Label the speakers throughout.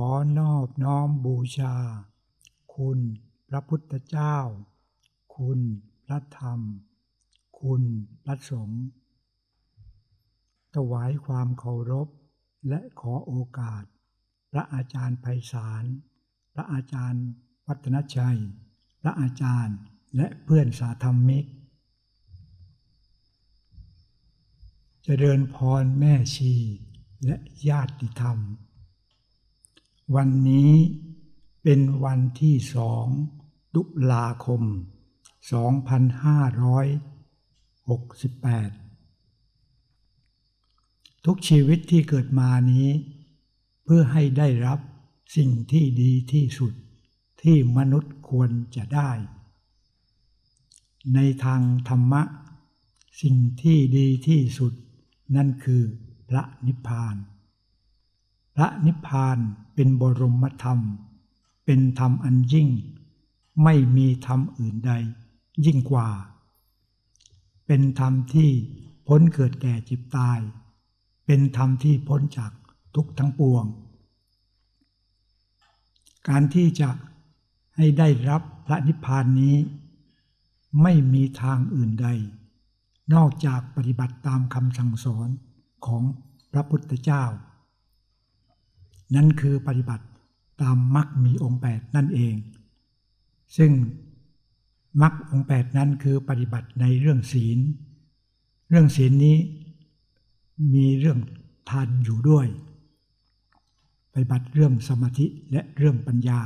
Speaker 1: อนอบน้อมบูชา คุณพระพุทธเจ้า คุณพระธรรม คุณพระสงฆ์ถวายความเคารพ และขอโอกาส พระอาจารย์ไพศาล พระอาจารย์วัฒนชัย พระอาจารย์และเพื่อนสาธรรมิกจเจริญพรแม่ชีและญาติธรรม วันนี้เป็นวันที่สองตุลาคม 2568 ทุกชีวิตที่เกิดมานี้ เพื่อให้ได้รับสิ่งที่ดีที่สุดที่มนุษย์ควรจะได้ ในทางธรรมะ สิ่งที่ดีที่สุด นั่นคือพระนิพพาน พระนิพพานเป็นบรมธรรม เป็นธรรมอันยิ่ง ไม่มีธรรมอื่นใด ยิ่งกว่า เป็นธรรมที่พ้นเกิดแก่จ็บตาย เป็นธรรมที่พ้นจากทุกทั้งปวง การที่จะให้ได้รับพระนิพพานนี้ ไม่มีทางอื่นใด นอกจากปฏิบัติตามคำสั่งสอนของพระพุทธเจ้า นั่นคือปฏิบัติตามมรรคมีองค์แปดนั่นเอง ซึ่งมรรคองค์แปดนั้นคือปฏิบัติในเรื่องศีล เรื่องศีลนี้มีเรื่องทานอยู่ด้วย ปฏิบัติเรื่องสมาธิและเรื่องปัญญา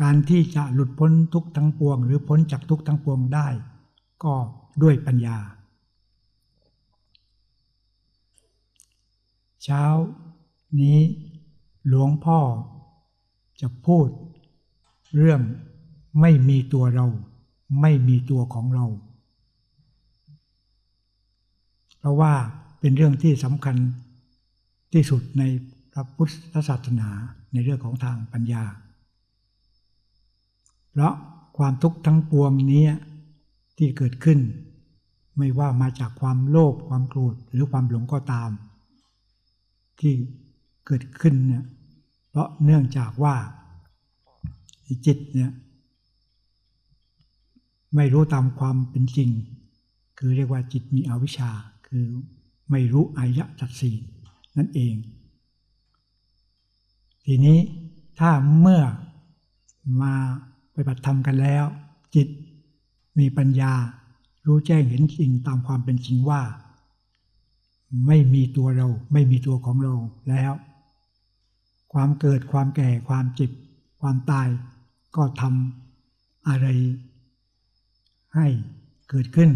Speaker 1: การที่จะหลุดพ้นทุกทั้งปวง หรือพ้นจากทุกทั้งปวงได้ ก็ด้วยปัญญา เช้านี้ หลวงพ่อ จะพูด เรื่องไม่มีตัวเรา ไม่มีตัวของเรา เพราะว่าเป็นเรื่องที่สำคัญที่สุดในพระพุทธศาสนาในเรื่องของทางปัญญา เพราะความทุกข์ทั้งปวงนี้ที่เกิดขึ้น ไม่ว่ามาจากความโลภความโกรธหรือความหลงก็ตาม ที่เกิดขึ้นเนี่ย เพราะเนื่องจากว่าจิตเนี่ยไม่รู้ตามความเป็นจริง คือเรียกว่าจิตมีอวิชชา คือไม่รู้อายะสัตสีนั่นเอง ทีนี้ถ้าเมื่อมาไปปฏิบัติธรรมกันแล้ว จิตมีปัญญารู้แจ้งเห็นจริงตามความเป็นจริงว่า ไม่มีตัวเรา ไม่มีตัวของเราแล้ว ความเกิดความแก่ความเจ็บ ความตาย ก็ทำอะไร ให้เกิดขึ้น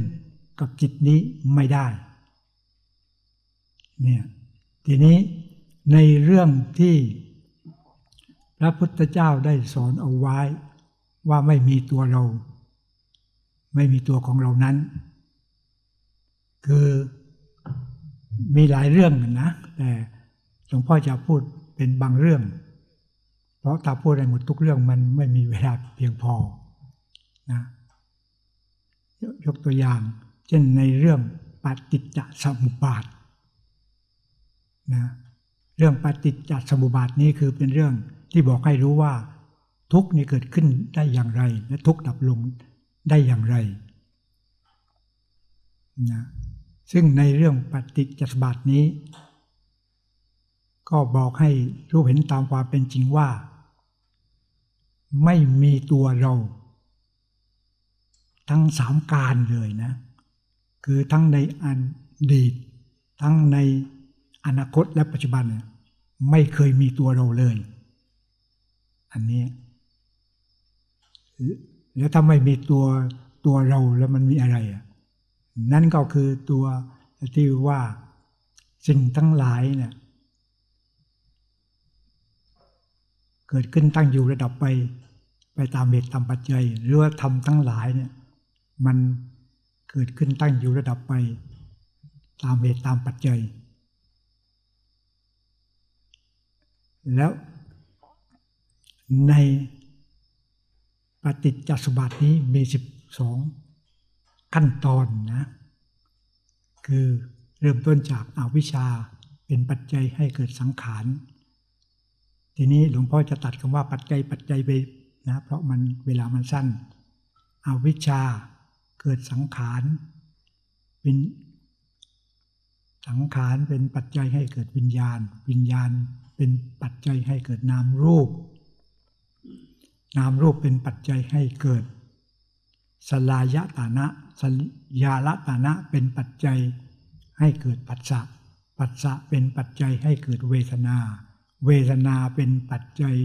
Speaker 1: กับจิตนี้ไม่ได้ เนี่ย ทีนี้ในเรื่องที่พระพุทธเจ้าได้สอนเอาไว้ ว่าไม่มีตัวเรา ไม่มีตัวของเรานั้น คือมีหลายเรื่องนะ แต่หลวงพ่อจะพูด เป็นบางเรื่อง เพราะถ้าพูดในหมดทุกเรื่องมันไม่มีเวลาเพียงพอนะยกตัวอย่าง เช่นในเรื่องปฏิจจสมุปบาทนะเรื่องปฏิจจสมุปบาทนี้คือเป็นเรื่องที่บอกให้รู้ว่า ทุกนี่เกิดขึ้นได้อย่างไร และทุกดับลงได้อย่างไรนะซึ่งในเรื่องปฏิจจสมุปบาทนี้ ก็บอกให้รู้เห็นตามความเป็นจริงว่า ไม่มีตัวเรา ทั้งสามการเลยนะ คือทั้งในอดีต ทั้งในอนาคตและปัจจุบัน ไม่เคยมีตัวเราเลย อันนี้แล้วถ้าไม่มีตัวตัวเราแล้วมันมีอะไรอะนั่นก็คือตัวที่ว่าสิ่งทั้งหลายเนี่ย เกิดขึ้นตั้งอยู่ระดับไป ไปตามเหตุตามปัจจัย หรือว่าทำทั้งหลายเนี่ยมันเกิดขึ้นตั้งอยู่ระดับไป ตามเหตุตามปัจจัย แล้วในปฏิจจสมบัตินี้มีสิบสองขั้นตอนนะคือเริ่มต้นจากอาวิชชาเป็นปัจจัยให้เกิดสังขาร ทีนี้หลวงพ่อจะตัดคำว่าปัจจัยปัจจัยไปนะ เพราะมันเวลามันสั้นอวิชชาเกิดสังขารเป็นสังขารเป็นปัจจัยให้เกิดวิญญาณ วิญญาณเป็นปัจจัยให้เกิดนามรูป นามรูปเป็นปัจจัยให้เกิด สลายตานะสยาละตานะเป็นปัจจัยให้เกิดปัสสะปัสสะเป็นปัจจัยให้เกิดเวทนา เวทนาเป็นปัจจัย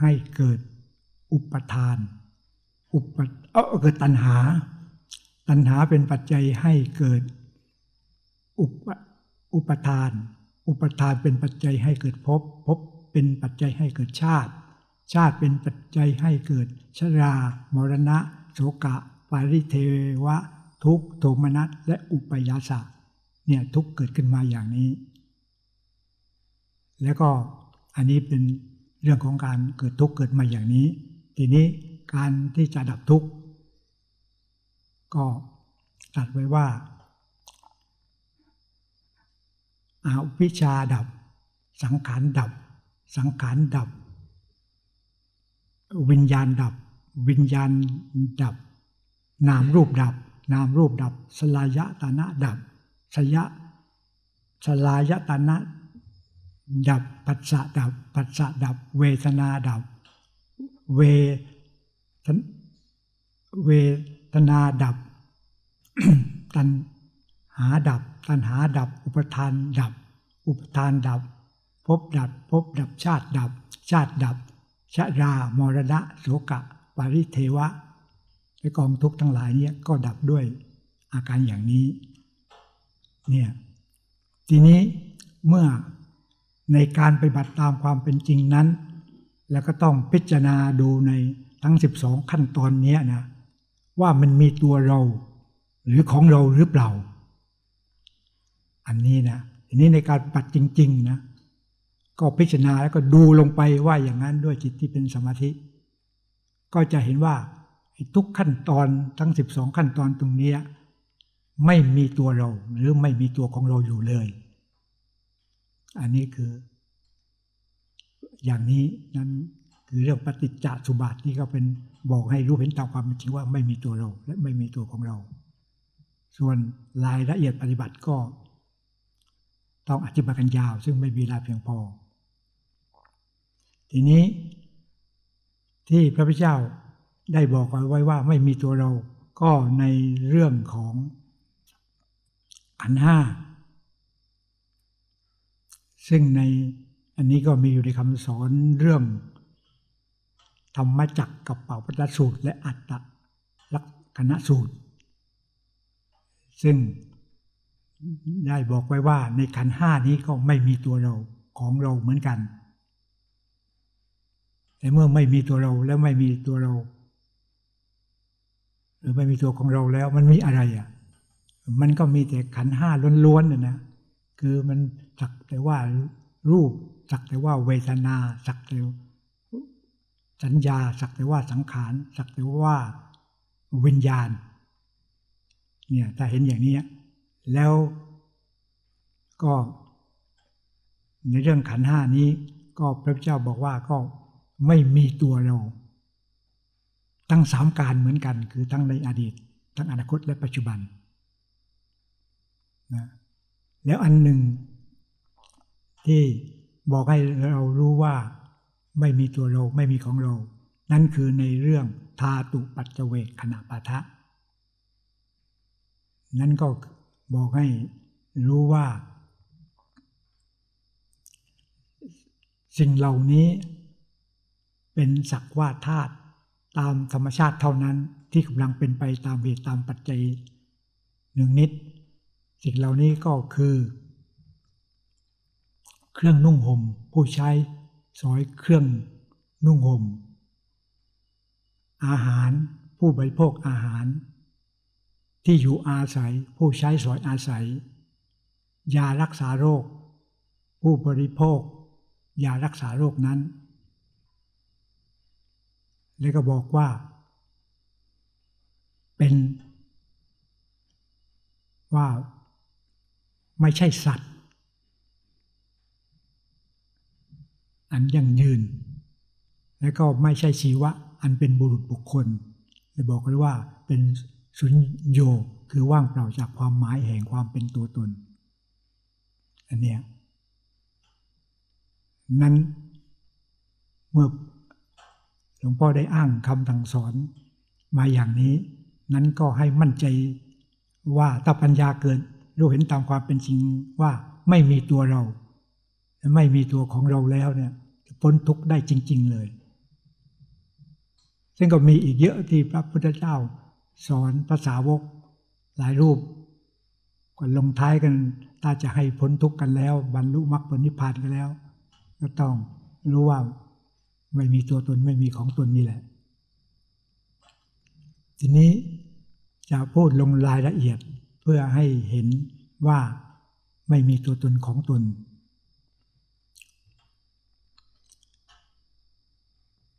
Speaker 1: ให้เกิดอุปทาน อุปเออเกิดตัณหา ตัณหาเป็นปัจจัยให้เกิดอุปอุปทาน อุปทานเป็นปัจจัยให้เกิดภพภพเป็นปัจจัยให้เกิดชาติ ชาติเป็นปัจจัยให้เกิดชรามรณะโสกะ ปาริเทวะ ทุกขโทมนัสและอุปยาสะเนี่ยทุกเกิดขึ้นมาอย่างนี้ แล้วก็อันนี้เป็นเรื่องของการเกิดทุกข์เกิดมาอย่างนี้ ทีนี้การที่จะดับทุกข์ ก็ตัดไว้ว่าอาวิชาดับ สังขารดับ สังขารดับ วิญญาณดับ วิญญาณดับ นามรูปดับ นามรูปดับ สลายตานะดับสยะสลายตานะ ดับปัสสะดับปัสสะดับ เวทนาดับ เวทเวทนาดับ ตัณหาดับ ตัณหาดับ อุปทานดับ อุปทานดับภพดับภพดับชาติดับ ชาติดับชรามรณะโสกะ ปริเทวะไอกองทุกข์ทั้งหลายเนี่ยก็ดับด้วยอาการอย่างนี้เนี่ยทีนี้เมื่อ ในการปฏิบัติตามความเป็นจริงนั้น แล้วก็ต้องพิจารณาดูในทั้ง 12 ขั้นตอนนี้นะว่ามันมีตัวเราหรือของเราหรือเปล่า อันนี้นะทีนี้ในการปฏิบัติจริง ๆ นะ ก็พิจารณาแล้วก็ดูลงไปว่าอย่างนั้นด้วยจิตที่เป็นสมาธิ ก็จะเห็นว่าทุกขั้นตอนทั้ง 12 ขั้นตอนตรงนี้ ไม่มีตัวเราหรือไม่มีตัวของเราอยู่เลย อันนี้คือ อย่างนี้นั้นคือเรื่องปฏิจจสุบาทนี่ก็เป็นบอกให้รู้เห็นตามความจริงว่าไม่มีตัวเรา และไม่มีตัวของเรา ส่วนรายละเอียดปฏิบัติก็ ต้องอธิบายกันยาว ซึ่งไม่มีเวลาเพียงพอ ทีนี้ ที่พระพุทธเจ้าได้บอกไว้ว่าไม่มีตัวเรา ก็ในเรื่องของขันห้า ซึ่งในอันนี้ก็มีอยู่ในคำสอนเรื่อง ธรรมจักกับเป่าปัตสูตร และอัตตลักษณะสูตร ซึ่งได้บอกไว้ว่าในขันห้านี้ก็ไม่มีตัวเราของเราเหมือนกัน แต่เมื่อไม่มีตัวเราแล้วไม่มีตัวเรา หรือไม่มีตัวของเราแล้วมันมีอะไรอะ มันก็มีแต่ขันห้าล้วนๆนะนะ คือมัน สักแต่ว่ารูป สักแต่ว่าเวทนา สักแต่สัญญา สักแต่ว่าสังขาร สักแต่ว่าวิญญาณ เนี่ยถ้าเห็นอย่างนี้ แล้วก็ในเรื่องขันห้านี้ ก็พระเจ้าบอกว่าก็ไม่มีตัวเรา ทั้งสามการเหมือนกัน คือทั้งในอดีต ทั้งอนาคตและปัจจุบันนะแล้วอันหนึ่ง ที่บอกให้เรารู้ว่าไม่มีตัวเราไม่มีของเรา นั่นคือในเรื่องธาตุปัจเวกขณะปะทะ นั่นก็บอกให้รู้ว่า สิ่งเหล่านี้เป็นสักว่าธาตุตามธรรมชาติเท่านั้นที่กำลังเป็นไปตามเหตุตามปัจจัยหนึ่งนิด สิ่งเหล่านี้ก็คือ เครื่องนุ่งห่มผู้ใช้สอยเครื่องนุ่งห่ม อาหารผู้บริโภคอาหาร ที่อยู่อาศัยผู้ใช้สอยอาศัย ยารักษาโรค ผู้บริโภค ยารักษาโรคนั้น แล้วก็บอกว่า เป็น ว่าไม่ใช่สัตว์ อันยั่งยืน และก็ไม่ใช่ชีวะอันเป็นบุรุษบุคคลจะบอกเลยว่าเป็นสุญโยคือว่างเปล่าจากความหมายแห่งความเป็นตัวตน อันเนี้ยนั้นเมื่อหลวงพ่อได้อ้างคำสั่งสอนมาอย่างนี้ นั้นก็ให้มั่นใจว่าถ้าปัญญาเกิดรู้เห็นตามความเป็นจริงว่าไม่มีตัวเรา ไม่มีตัวของเราแล้วเนี่ยจะพ้นทุกข์ได้จริง ๆ เลย ซึ่งก็มีอีกเยอะที่พระพุทธเจ้า สอนภาษาวกหลายรูปก็ลงท้ายกันถ้าจะให้พ้นทุกข์กันแล้ว บรรลุมรรคผลนิพพานกันแล้ว ก็ต้องรู้ว่าไม่มีตัวตนไม่มีของตนนี่แหละ ทีนี้จะพูดลงรายละเอียดเพื่อให้เห็นว่าไม่มีตัวตนของตน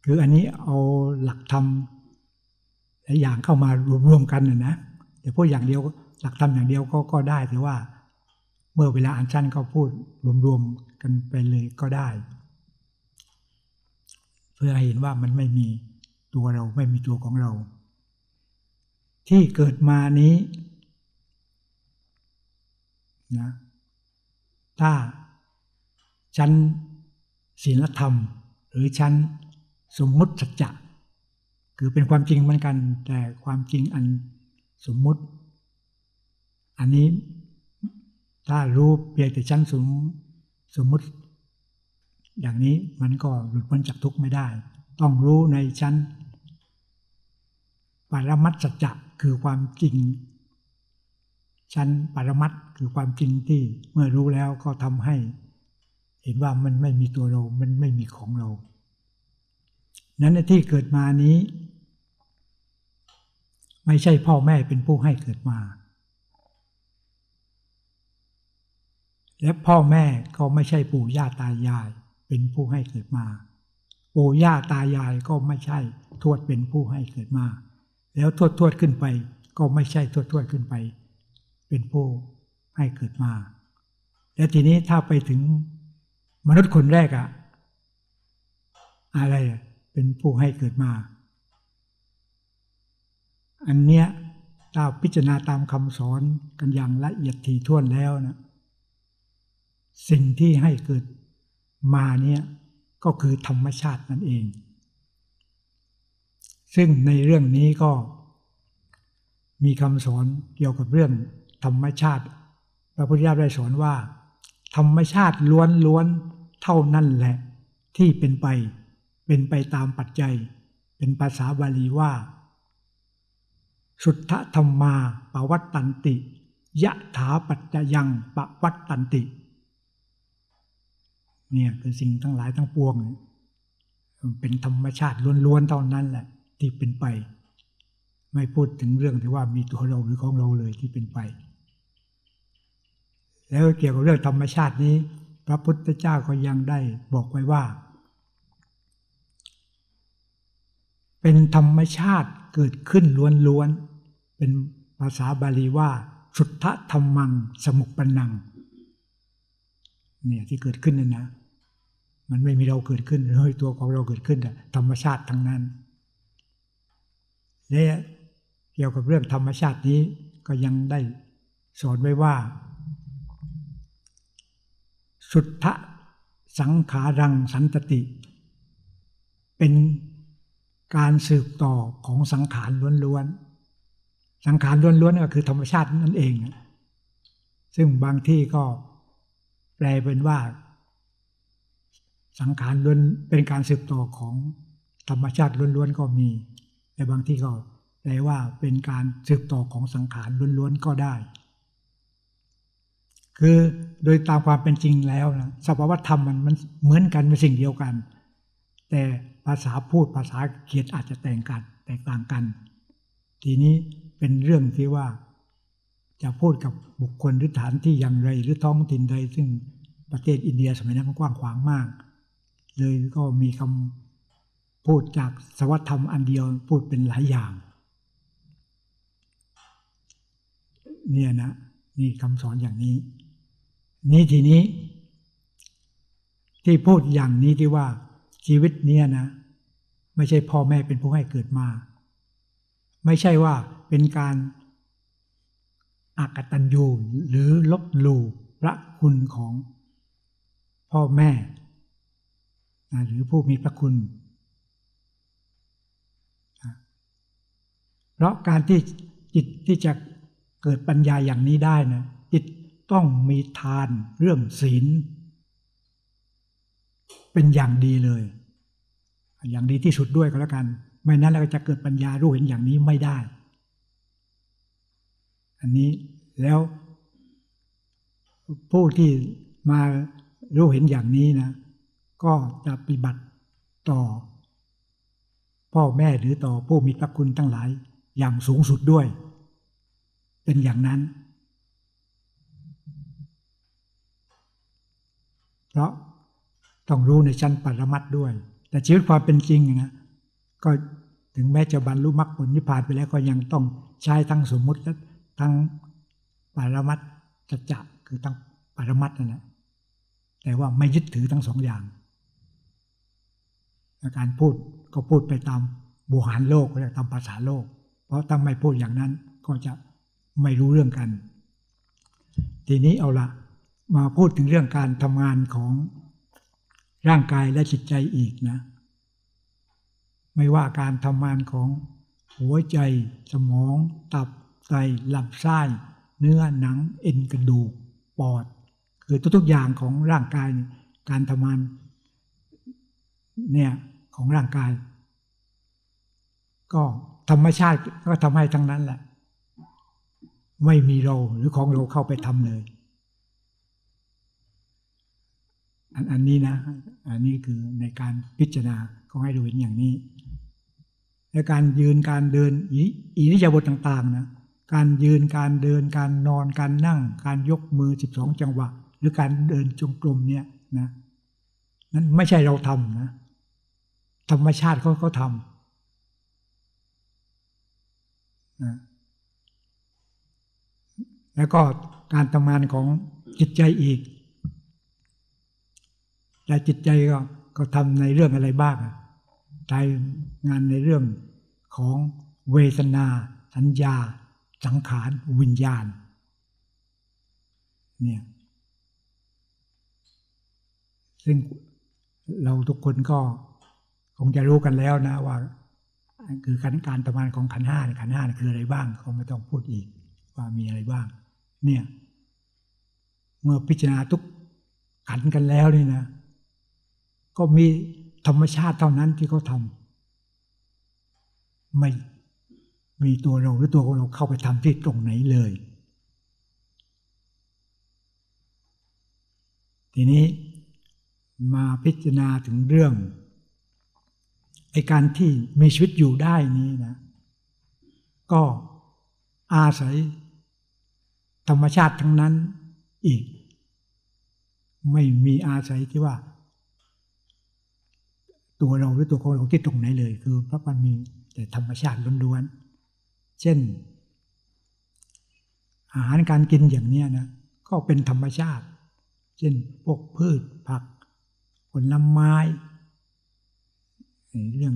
Speaker 1: คืออันนี้เอาหลักธรรมหลายอย่างเข้ามารวมๆกันนะนะแต่พูดอย่างเดียวหลักธรรมอย่างเดียวก็ก็ได้แต่ว่า เมื่อเวลาอันสั้นก็พูดรวมๆกันไปเลยก็ได้ เพื่อให้เห็นว่ามันไม่มีตัวเราไม่มีตัวของเรา ที่เกิดมานี้นะถ้าชั้นศีลธรรม หรือชั้น สมมุติสัจจะคือเป็นความจริงเหมือนกัน แต่ความจริงอันสมมุติ อันนี้ถ้ารู้เพียงแต่ชั้นสมสมมุติ อย่างนี้มันก็หลุดพ้นจากทุกข์ไม่ได้ ต้องรู้ในชั้นปรมัตสัจจะคือความจริง ชั้นปรมัตคือความจริงที่เมื่อรู้แล้วก็ทำให้ เห็นว่ามันไม่มีตัวเรา มันไม่มีของเรา นั้นที่เกิดมานี้ ไม่ใช่พ่อแม่เป็นผู้ให้เกิดมา และพ่อแม่ก็ไม่ใช่ปู่ย่าตายายเป็นผู้ให้เกิดมา ปู่ย่าตายายก็ไม่ใช่ทวดเป็นผู้ให้เกิดมา แล้วทวดทวดขึ้นไป ก็ไม่ใช่ทวดทวดขึ้นไป เป็นผู้ให้เกิดมา และทีนี้ถ้าไปถึงมนุษย์คนแรกอะอะไร เป็นผู้ให้เกิดมา อันเนี้ยถ้าพิจารณาตามคำสอนกันอย่างละเอียดถี่ถ้วนแล้วนะสิ่งที่ให้เกิดมาเนี่ยก็คือธรรมชาตินั่นเอง ซึ่งในเรื่องนี้ก็มีคำสอนเกี่ยวกับเรื่องธรรมชาติ พระพุทธเจ้าได้สอนว่า ธรรมชาติล้วนล้วนเท่านั้นแหละที่เป็นไป เป็นไปตามปัจจัย เป็นภาษาบาลีว่า สุทธธรรมาปวัตตันติ ยะถาปัจจยังปวัตตันติ เนี่ยคือสิ่งทั้งหลายทั้งปวง เป็นธรรมชาติล้วนๆเท่านั้นแหละ ที่เป็นไป ไม่พูดถึงเรื่องที่ว่ามีตัวเราหรือของเราเลยที่เป็นไป แล้วเกี่ยวกับเรื่องธรรมชาตินี้ พระพุทธเจ้าก็ยังได้บอกไว้ว่า เป็นธรรมชาติเกิดขึ้นล้วนๆ เป็นภาษาบาลีว่า สุทธธรรมังสมุปปนัง เนี่ยที่เกิดขึ้นนั่นนะ มันไม่มีเราเกิดขึ้นเฮ้ยตัวของเราเกิดขึ้นธรรมชาติทั้งนั้น และเกี่ยวกับเรื่องธรรมชาตินี้ก็ยังได้สอนไว้ว่า สุทธสังขารังสันตติ เป็น การสืบต่อของสังขารล้วนๆ สังขารล้วนๆก็คือธรรมชาตินั่นเอง ซึ่งบางที่ก็แปลเป็นว่า สังขารล้วนเป็นการสืบต่อของธรรมชาติล้วนๆก็มีแต่บางที่ก็แปลว่าเป็นการสืบต่อของสังขารล้วนๆก็ได้ คือโดยตามความเป็นจริงแล้วนะสภาวธรรมมันมันเหมือนกันเป็นสิ่งเดียวกัน แต่ ภาษาพูดภาษาเขียนอาจจะแตกกันแตกต่างกัน ทีนี้เป็นเรื่องที่ว่า จะพูดกับบุคคลหรือฐานที่อย่างไรหรือท้องถิ่นใด ซึ่งประเทศอินเดียสมัยนั้นกว้างขวางมาก เลยก็มีคำพูดจากสวัสธรรมอันเดียวพูดเป็นหลายอย่าง เนี่ยนะนี่คำสอนอย่างนี้ นี่ทีนี้ ที่พูดอย่างนี้ที่ว่า ชีวิตเนี้ยนะ ไม่ใช่พ่อแม่เป็นผู้ให้เกิดมา ไม่ใช่ว่าเป็นการอากตันยูหรือลบหลู่พระคุณของพ่อแม่นะหรือผู้มีพระคุณนะเพราะการที่จิตที่จะเกิดปัญญาอย่างนี้ได้นะจิตต้องมีทานเรื่องศีล เป็นอย่างดีเลย อย่างดีที่สุดด้วยก็แล้วกัน ไม่นั้นเราจะเกิดปัญญารู้เห็นอย่างนี้ไม่ได้ อันนี้แล้วผู้ที่มารู้เห็นอย่างนี้นะ ก็จะปฏิบัติต่อ พ่อแม่หรือต่อผู้มีพระคุณทั้งหลาย อย่างสูงสุดด้วย เป็นอย่างนั้น เพราะ ต้องรู้ในชั้นปรมัตด้วย แต่ชีวิตความเป็นจริงนะก็ถึงแม้จะบรรลุมรรคผลนิพพานไปแล้วก็ยังต้องใช้ทั้งสมมุติและทั้งปรมัตถ์จะคือทั้งปรมัตนั่นแหละแต่ว่าไม่ยึดถือทั้งสองอย่างการพูดก็พูดไปตามบูหารโลกเรียกตามภาษาโลก เพราะถ้าไม่พูดอย่างนั้นก็จะไม่รู้เรื่องกัน ทีนี้เอาละมาพูดถึงเรื่องการทำงานของ ร่างกายและจิตใจอีกนะ ไม่ว่าการทำงานของหัวใจ สมอง ตับไตลำไส้เนื้อหนัง เอ็นกระดูก ปอด คือทุกๆอย่างของร่างกาย การทำงานเนี่ยของร่างกาย ก็ธรรมชาติก็ทำให้ทั้งนั้นแหละ ไม่มีเราหรือของเราเข้าไปทำเลย อันอันนี้นะ อันนี้คือในการพิจารณาก็ให้ดูเห็นอย่างนี้ และการยืนการเดินอิริยาบถต่าง ๆ นะ การยืนการเดินการนอนการนั่ง การยกมือสิบสองจังหวะ หรือการเดินจงกรมเนี่ยนะนั้นไม่ใช่เราทำนะ ธรรมชาติเขาเขาทำนะแล้วก็การทำงานของจิตใจอีก แต่จิตใจก็ก็ทำในเรื่องอะไรบ้างใจงานในเรื่องของเวทนา สัญญา สังขาร วิญญาณ เนี่ย ซึ่งเราทุกคนก็คงจะรู้กันแล้วนะว่า คือการการทำงานของขันห้าขันห้าคืออะไรบ้างเขาไม่ต้องพูดอีกว่ามีอะไรบ้าง เนี่ย เมื่อพิจารณาทุกขันกันแล้วนี่นะ ก็มีธรรมชาติเท่านั้นที่เขาทำไม่มีตัวเราหรือตัวของเราเข้าไปทำที่ตรงไหนเลย ทีนี้มาพิจารณาถึงเรื่องไอการที่มีชีวิตอยู่ได้นี้นะ ก็อาศัยธรรมชาติทั้งนั้นอีก ไม่มีอาศัยที่ว่า ตัวเราหรือตัวของเราที่ตรงไหนเลย คือพระมันมีแต่ธรรมชาติล้วนๆ เช่น อาหารการกินอย่างเนี้ยนะก็เป็นธรรมชาติ เช่นพวกพืชผัก ผลไม้เรื่อง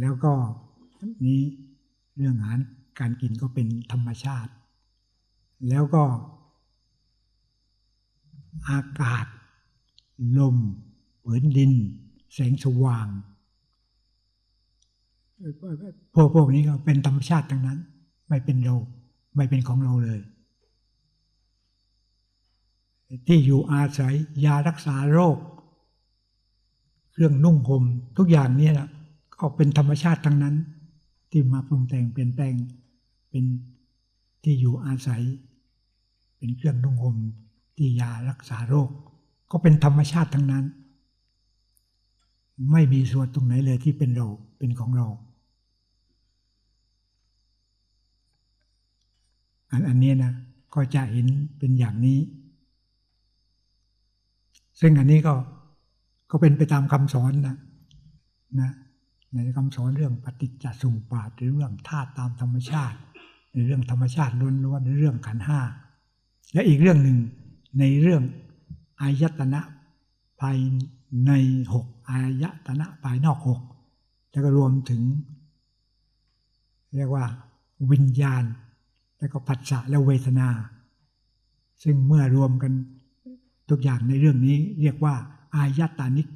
Speaker 1: แล้วก็นี้เรื่องอาหารการกินก็เป็นธรรมชาติ แล้วก็ อากาศ ลมเผืนดิน แสงสว่าง พวกพวกนี้ก็เป็นธรรมชาติทั้งนั้น ไม่เป็นเรา ไม่เป็นของเราเลย ที่อยู่อาศัยยารักษาโรค เครื่องนุ่งห่มทุกอย่างนี่นะก็เป็นธรรมชาติทั้งนั้น ที่มาปรุงแต่งเปลี่ยนแปลงเป็นที่อยู่อาศัย เป็นเครื่องนุ่งห่มที่ยารักษาโรค ก็เป็นธรรมชาติทั้งนั้น ไม่มีส่วนตรงไหนเลยที่เป็นเราเป็นของเรา อันอันนี้นะก็จะเห็นเป็นอย่างนี้ ซึ่งอันนี้ก็ก็เป็นไปตามคำสอนนะนะในคำสอนเรื่องปฏิจจสมุปบาทหรือเรื่องธาตุตามธรรมชาติในเรื่องธรรมชาติล้วนๆในเรื่องขันห้าและอีกเรื่องหนึ่งในเรื่องอายตนะภายในหก อายตนะภายนอกหกแล้วก็รวมถึง เรียกว่า วิญญาณ แล้วก็ผัสสะและเวทนา ซึ่งเมื่อรวมกันทุกอย่างในเรื่องนี้เรียกว่า อายตานิก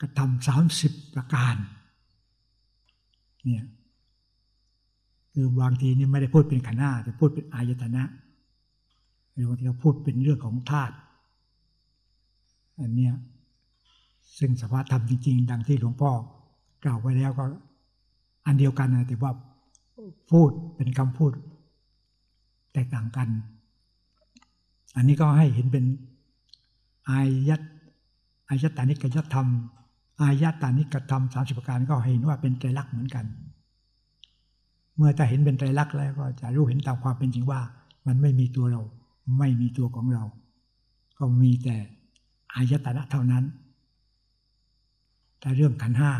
Speaker 1: กระทำสามสิบประการเนี่ยคือบางทีนี่ไม่ได้พูดเป็นขันธ์ห้าแต่พูดเป็นอายตนะหรือบางทีก็พูดเป็นเรื่องของธาตุอันเนี้ย ซึ่งสภาวะธรรมจริง ๆ ดังที่หลวงพ่อกล่าวไว้แล้วก็ อันเดียวกันนะแต่ว่าพูดเป็นคำพูด แตกต่างกัน อันนี้ก็ให้เห็นเป็นอายัตอายตานิกยธรรม อายตานิกธรรมสามสิบประการก็เห็นว่าเป็นไตรลักษณ์เหมือนกัน เมื่อถ้าเห็นเป็นไตรลักษณ์แล้วก็จะรู้เห็นตามความเป็นจริงว่า มันไม่มีตัวเรา ไม่มีตัวของเรา ก็มีแต่อายตนะเท่านั้น แต่เรื่องขันห้า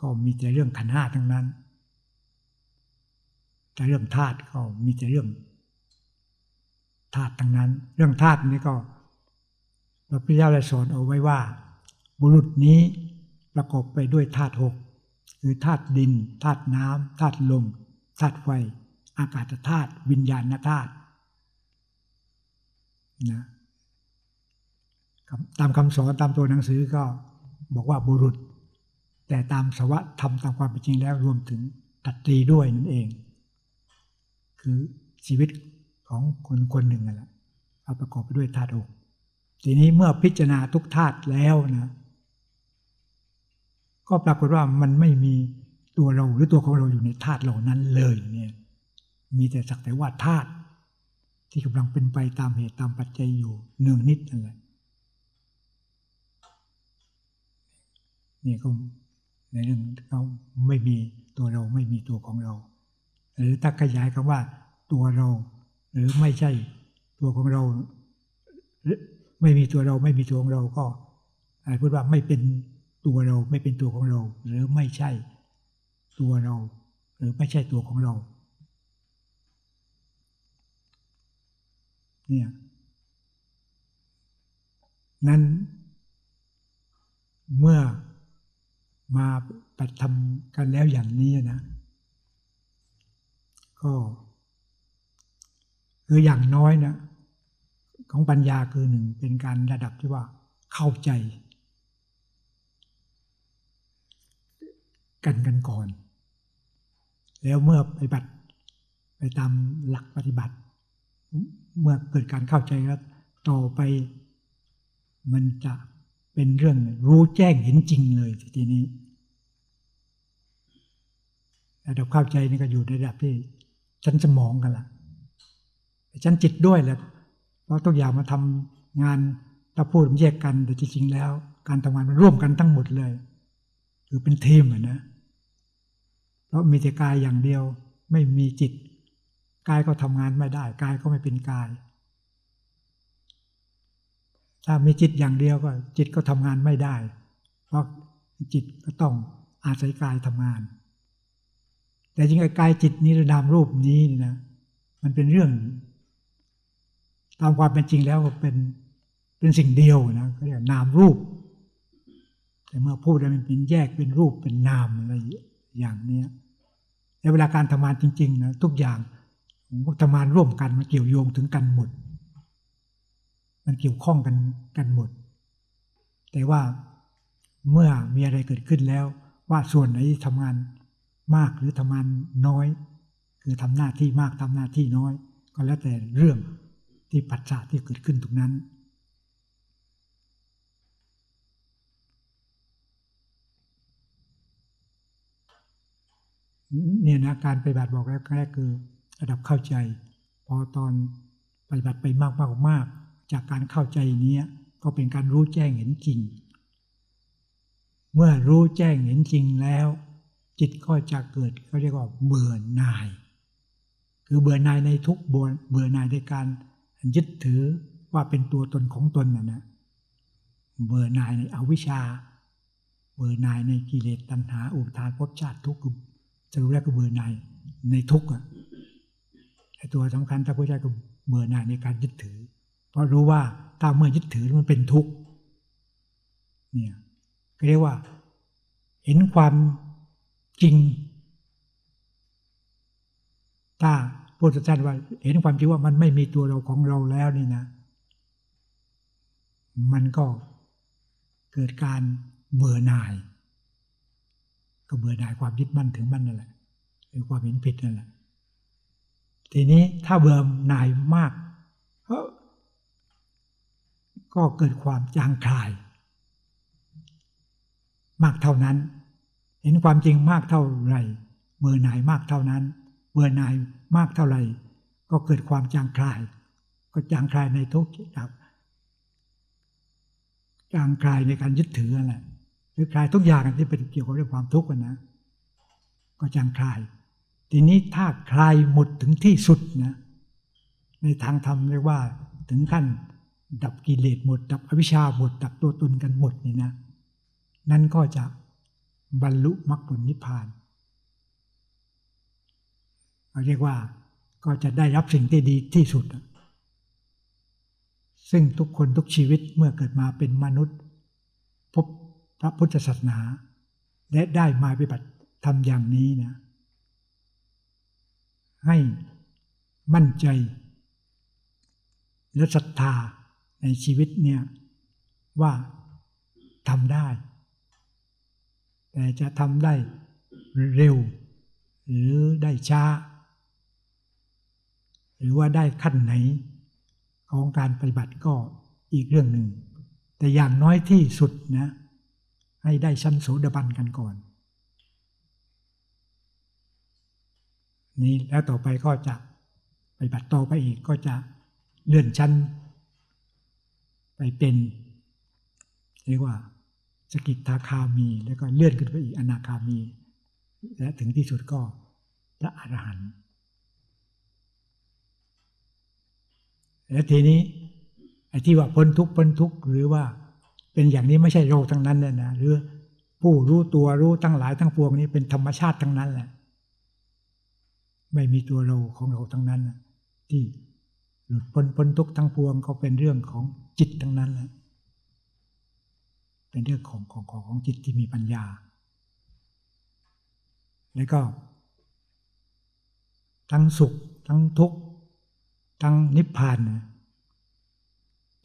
Speaker 1: ก็มีแต่เรื่องขันห้าทั้งนั้น แต่เรื่องธาตุก็มีแต่เรื่องธาตุทั้งนั้น เรื่องธาตุนี้ก็พระพุทธเจ้าได้สอนเอาไว้ว่า บุรุษนี้ประกอบไปด้วยธาตุหกคือธาตุดินธาตุน้ำธาตุลมธาตุไฟ อากาศธาตุวิญญาณธาตุนะตามคำสอนตามตัวหนังสือก็ บอกว่าบุรุษ แต่ตามสวะธรรมตามความเป็นจริงแล้วรวมถึงตัดตรีด้วยนั่นเอง คือชีวิตของคนคนหนึ่งนั่นแหละเอาประกอบไปด้วยธาตุหกทีนี้เมื่อพิจารณาทุกธาตุแล้วนะก็ปรากฏว่ามันไม่มีตัวเราหรือตัวของเราอยู่ในธาตุเหล่านั้นเลยเนี่ยมีแต่สักแต่ว่าธาตุที่กำลังเป็นไปตามเหตุตามปัจจัยอยู่เนืองนิดนั่นแหละ นี่ก็ในเรื่องเราไม่มีตัวเราไม่มีตัวของเรา หรือถ้าขยายคำว่าตัวเรา หรือไม่ใช่ตัวของเราไม่มีตัวเราไม่มีตัวของเราก็อาจพูดว่าไม่เป็นตัวเราไม่เป็นตัวของเรา หรือไม่ใช่ตัวเรา หรือไม่ใช่ตัวของเราเนี่ยนั้นเมื่อ มาปฏิธรรมกันแล้วอย่างนี้นะ ก็ คืออย่างน้อยนะของปัญญาคือหนึ่งเป็นการระดับที่ว่าเข้าใจ กันกันก่อน แล้วเมื่อปฏิบัติไปตามหลักปฏิบัติ เมื่อเกิดการเข้าใจแล้ว ต่อไปมันจะ เป็นเรื่องรู้แจ้งเห็นจริงเลยทีนี้ระดับเข้าใจนี่ก็อยู่ในระดับที่ชั้นสมองกันละชั้นจิตด้วยแหละเพราะทุกอย่างมาทำงานถ้าพูดมันแยกกันแต่จริงๆแล้ว การทำงานมันร่วมกันทั้งหมดเลยคือเป็นทีมอะนะเพราะมีแต่กายอย่างเดียว ไม่มีจิตกายก็ทำงานไม่ได้กายก็ไม่เป็นกาย ถ้ามีจิตอย่างเดียวก็ จิตก็ทำงานไม่ได้ เพราะจิตก็ต้องอาศัยกายทำงาน แต่จริงๆกายจิตนี้นามรูปนี้นี่นะมันเป็นเรื่อง ตามความเป็นจริงแล้วเป็นเป็นสิ่งเดียวนะเขาเรียกนามรูป แต่เมื่อพูดแล้วมันเป็นแยกเป็นรูปเป็นนามอะไรอย่างเนี้ยในเวลาการทำงานจริงๆนะทุกอย่างทำงานร่วมกันมันเกี่ยวโยงถึงกันหมด มันเกี่ยวข้องกันกันหมด แต่ว่าเมื่อมีอะไรเกิดขึ้นแล้ว ว่าส่วนไหนทำงานมากหรือทำงานน้อย คือทำหน้าที่มากทำหน้าที่น้อย ก็แล้วแต่เรื่องที่ปัจจัยที่เกิดขึ้นตรงนั้น เนี่ยนะการปฏิบัติบอกแล้วแรกคือระดับเข้าใจ พอตอนปฏิบัติไปมากมากมาก จากการเข้าใจนี้ก็เป็นการรู้แจ้งเห็นจริง เมื่อรู้แจ้งเห็นจริงแล้ว จิตก็จะเกิดเขาเรียกว่าเบื่อหน่าย คือเบื่อหน่ายในทุกบนเบื่อหน่ายในการยึดถือว่าเป็นตัวตนของตนนะนะเบื่อหน่ายในอวิชชา เบื่อหน่ายในกิเลสตัณหาอุปทานภพชาติทุกข์จะรู้แล้วก็เบื่อหน่ายในทุกข์อะไอตัวสำคัญถ้าพระเจ้าก็เบื่อหน่ายในการยึดถือ ราะรู้ว่าถ้าเมื่อยึดถือมันเป็นทุกข์เนี่ยเรียกว่า เห็นความจริงถ้าพุทธเจ้าว่า เห็นความจริงว่ามันไม่มีตัวเราของเราแล้วนี่นะ มันก็เกิดการเบื่อหน่าย ก็เบื่อหน่ายความยึดมั่นถึงมั่นนั่นแหละหรือความเห็นผิดนั่นแหละทีนี้ถ้าเบื่อหน่ายมาก ก็เกิดความจางคลาย มากเท่านั้น เห็นความจริงมากเท่าไหร่เบื่อหน่ายมากเท่านั้น เบื่อหน่ายมากเท่าไหร่ ก็เกิดความจางคลาย ก็จางคลายในทุกข์ครับจางคลายในการยึดถืออะไรหรือคลายทุกอย่างที่เป็นเกี่ยวกับเรื่องความทุกข์นะ ก็จางคลาย ทีนี้ถ้าคลายหมดถึงที่สุดนะในทางธรรมเรียกว่าถึงขั้น ดับกิเลสหมด ดับอวิชชาหมด ดับตัวตนกันหมดนี่นะ นั่นก็จะบรรลุมรรคผลนิพพานเราเรียกว่าก็จะได้รับสิ่งที่ดีที่สุด ซึ่งทุกคนทุกชีวิตเมื่อเกิดมาเป็นมนุษย์ พบพระพุทธศาสนา และได้มาปฏิบัติทำอย่างนี้นะ ให้มั่นใจและศรัทธา ในชีวิตเนี่ยว่าทำได้ แต่จะทำได้เร็ว หรือได้ช้า หรือว่าได้ขั้นไหน ของการปฏิบัติก็อีกเรื่องหนึ่ง แต่อย่างน้อยที่สุดนะ ให้ได้ชั้นโสดาบันกันก่อน นี่แล้วต่อไปก็จะปฏิบัติต่อไปอีกก็จะเลื่อนชั้น ไปเป็น เรียกว่าสกิทาคามี แล้วก็เลื่อนขึ้นไปอีกอนาคามี และถึงที่สุดก็พระอรหันต์และทีนี้ไอ้ที่ว่าพ้นทุกพ้นทุกหรือว่าเป็นอย่างนี้ไม่ใช่เราทั้งนั้นเลยนะหรือผู้รู้ตัวรู้ทั้งหลายทั้งปวงนี้เป็นธรรมชาติทั้งนั้นแหละไม่มีตัวเราของเราทั้งนั้นที่ หลุดพ้นพ้นทุกข์ทั้งปวงก็เป็นเรื่องของจิตทั้งนั้นแหละเป็นเรื่องของของของของจิตที่มีปัญญา แล้วก็ ทั้งสุข ทั้งทุกข์ทั้งนิพพานนะ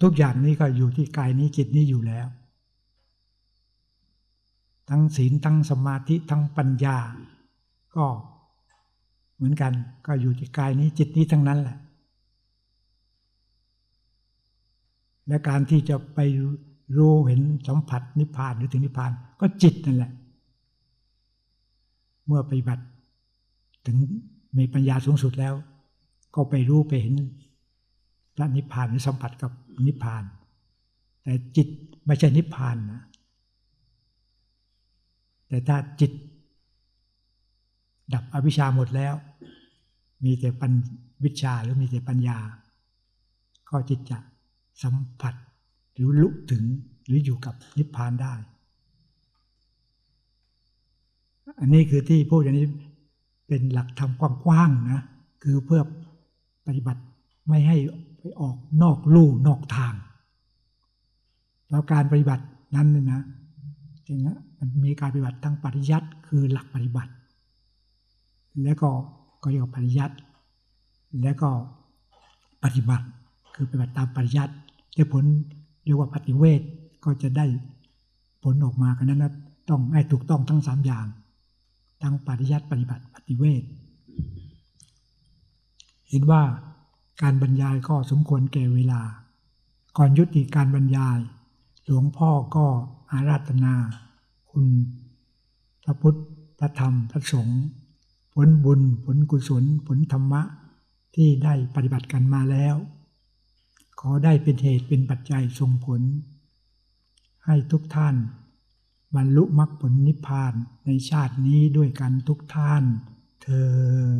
Speaker 1: ทุกอย่างนี้ก็อยู่ที่กายนี้จิตนี้อยู่แล้ว ทั้งศีลทั้งสมาธิทั้งปัญญา ก็เหมือนกันก็อยู่ที่กายนี้จิตนี้ทั้งนั้นแหละ และการที่จะไปรู้เห็นสัมผัสนิพพานหรือถึงนิพพานก็จิตนั่นแหละ เมื่อปฏิบัติ ถึงมีปัญญาสูงสุดแล้ว ก็ไปรู้ไปเห็นพระนิพพานหรือสัมผัสกับนิพพาน แต่จิตไม่ใช่นิพพานนะแต่ถ้าจิต ดับอวิชชาหมดแล้ว มีแต่ปัญวิชาหรือมีแต่ปัญญา ก็จิตจะ สัมผัส หรือลุถึงหรืออยู่กับนิพพานได้ อันนี้คือที่พูดอย่างนี้เป็นหลักธรรมกว้างๆนะ คือเพื่อปฏิบัติไม่ให้ไปออกนอกลู่นอกทาง แล้วการปฏิบัตินั้นนี่ยนะจริงนะมันมีการปฏิบัติทั้งปริยัติคือหลักปฏิบัติ แล้วก็ก็เรียกว่าปริยัติแล้วก็ปฏิบัติคือปฏิบัติตามปริยัติ ได้ผลเรียกว่าปฏิเวทก็จะได้ผลออกมากันนั้นนะต้องให้ถูกต้องทั้งสามอย่าง ทั้งปริยัติปฏิบัติปฏิเวทเห็นว่าการบรรยายก็สมควรแก่เวลา ก่อนยุติการบรรยาย หลวงพ่อก็อาราธนา คุณพระพุทธพระธรรมพระสงฆ์ผลบุญ ผลกุศล ผลธรรมะที่ได้ปฏิบัติกันมาแล้ว ขอได้เป็นเหตุเป็นปัจจัยส่งผล ให้ทุกท่าน บรรลุมรรคผลนิพพานในชาตินี้ด้วยกันทุกท่านเทอ